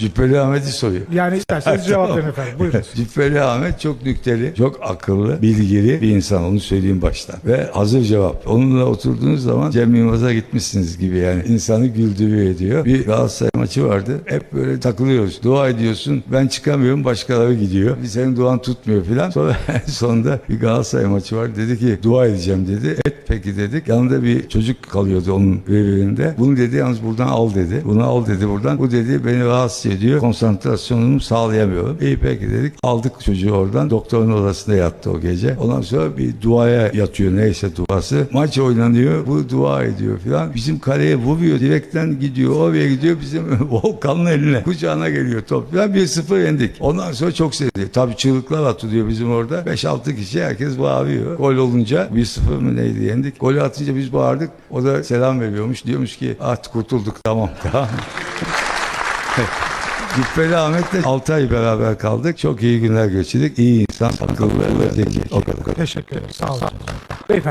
Cübbeli Ahmet'i soruyor. Yani isterseniz cevap verin efendim. Buyurun. Cübbeli Ahmet çok nükteli, çok akıllı, bilgili bir insan. Onu söyleyeyim baştan. Ve hazır cevap. Onunla oturduğunuz zaman Cem Yılmaz'a gitmişsiniz gibi yani. İnsanı güldürüyor ediyor. Bir Galatasaray maçı vardı. Hep böyle takılıyoruz. Dua ediyorsun. Ben çıkamıyorum. Başkaları gidiyor. Bir senin duan tutmuyor filan. Sonra en sonunda bir Galatasaray maçı var. Dedi ki dua edeceğim dedi. Et peki dedik. Yanında bir çocuk kalıyordu onun revirinde. Bunu dedi yalnız buradan al dedi. Bunu al dedi buradan. Bu dedi beni rahatsız ediyor. Konsantrasyonumu sağlayamıyorum. İyi peki dedik. Aldık çocuğu oradan. Doktorun odasında yattı o gece. Ondan sonra bir duaya yatıyor neyse duası. Maç oynanıyor. Bu dua ediyor filan. Bizim kaleye vuruyor. Direkten gidiyor. Oraya gidiyor. Bizim Volkan'ın eline. Kucağına geliyor top. Ya 1-0 yendik. Ondan sonra çok sevdi. Tabii çığlıklar atılıyor bizim orada. 5-6 kişi herkes bağırıyor. Gol olunca 1-0 mı neydi yendik. Golü atınca biz bağırdık. O da selam veriyormuş. Diyormuş ki artık kurtulduk tamam tamam. Cübbeli Ahmet'le 6 ay beraber kaldık. Çok iyi günler geçirdik. İyi insan, akıllı, zeki. O kadar. Teşekkür ederim. Sağ olun. Beyefendi